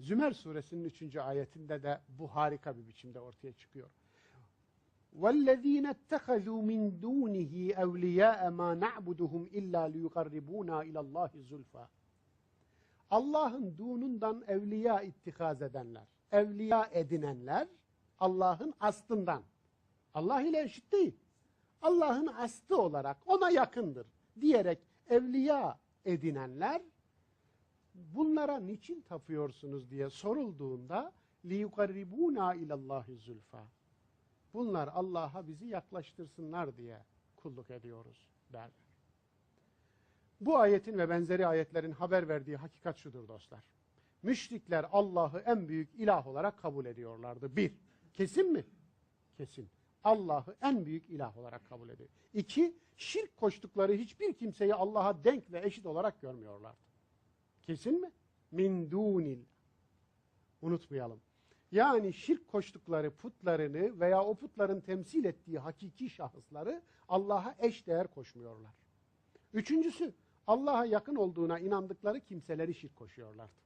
Zümer suresinin 3. ayetinde de bu harika bir biçimde ortaya çıkıyor. وَالَّذ۪ينَ اتَّخَذُوا مِنْ دُونِهِ اَوْلِيَاءَ مَا نَعْبُدُهُمْ اِلَّا لِيُقَرِّبُونَا اِلَى اللّٰهِ زُلْفَى Allah'ın dunundan evliya ittikaz edenler, evliya edinenler Allah'ın astından. Allah ile eşit değil. Allah'ın astı olarak ona yakındır diyerek evliya edinenler bunlara niçin tapıyorsunuz diye sorulduğunda liyukarribuna ilallahi zulfa. Bunlar Allah'a bizi yaklaştırsınlar diye kulluk ediyoruz derler. Bu ayetin ve benzeri ayetlerin haber verdiği hakikat şudur dostlar. Müşrikler Allah'ı en büyük ilah olarak kabul ediyorlardı. Bir, kesin mi? Kesin. Allah'ı en büyük ilah olarak kabul ediyor. İki, şirk koştukları hiçbir kimseyi Allah'a denk ve eşit olarak görmüyorlardı. Kesin mi? Min dunil. Unutmayalım. Yani şirk koştukları putlarını veya o putların temsil ettiği hakiki şahısları Allah'a eş değer koşmuyorlar. Üçüncüsü, Allah'a yakın olduğuna inandıkları kimseleri şirk koşuyorlardı.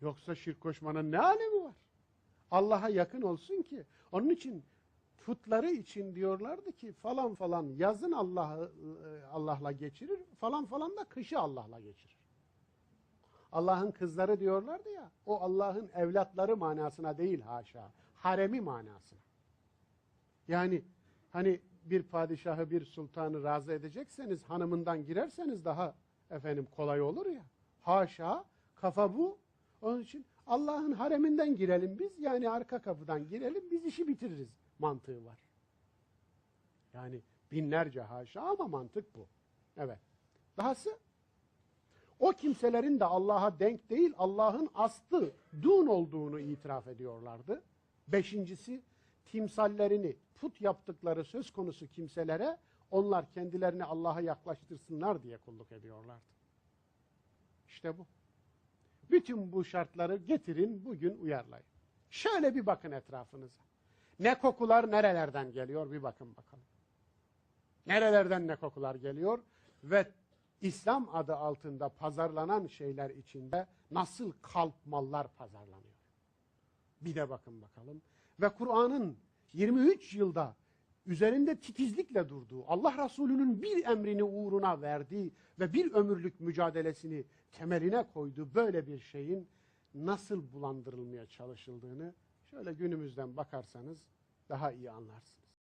Yoksa şirk koşmanın ne alemi var? Allah'a yakın olsun ki. Onun için putları için diyorlardı ki falan falan yazın Allah'ı Allah'la geçirir, falan falan da kışı Allah'la geçirir. Allah'ın kızları diyorlardı ya, o Allah'ın evlatları manasına değil haşa, haremi manasına. Yani hani bir padişahı, bir sultanı razı edecekseniz, hanımından girerseniz daha efendim kolay olur ya. Haşa, kafa bu. Onun için Allah'ın hareminden girelim biz, yani arka kapıdan girelim, biz işi bitiririz mantığı var. Yani binlerce haşa ama mantık bu. Evet. Dahası o kimselerin de Allah'a denk değil, Allah'ın astı, dun olduğunu itiraf ediyorlardı. Beşincisi, timsallerini, put yaptıkları söz konusu kimselere onlar kendilerini Allah'a yaklaştırsınlar diye kulluk ediyorlardı. İşte bu. Bütün bu şartları getirin, bugün uyarlayın. Şöyle bir bakın etrafınıza. Ne kokular nerelerden geliyor bir bakın bakalım. Nerelerden ne kokular geliyor ve İslam adı altında pazarlanan şeyler içinde nasıl kalp mallar pazarlanıyor. Bir de bakın bakalım. Ve Kur'an'ın 23 yılda üzerinde titizlikle durduğu, Allah Resulü'nün bir emrini uğruna verdiği ve bir ömürlük mücadelesini temeline koyduğu böyle bir şeyin nasıl bulandırılmaya çalışıldığını şöyle günümüzden bakarsanız daha iyi anlarsınız.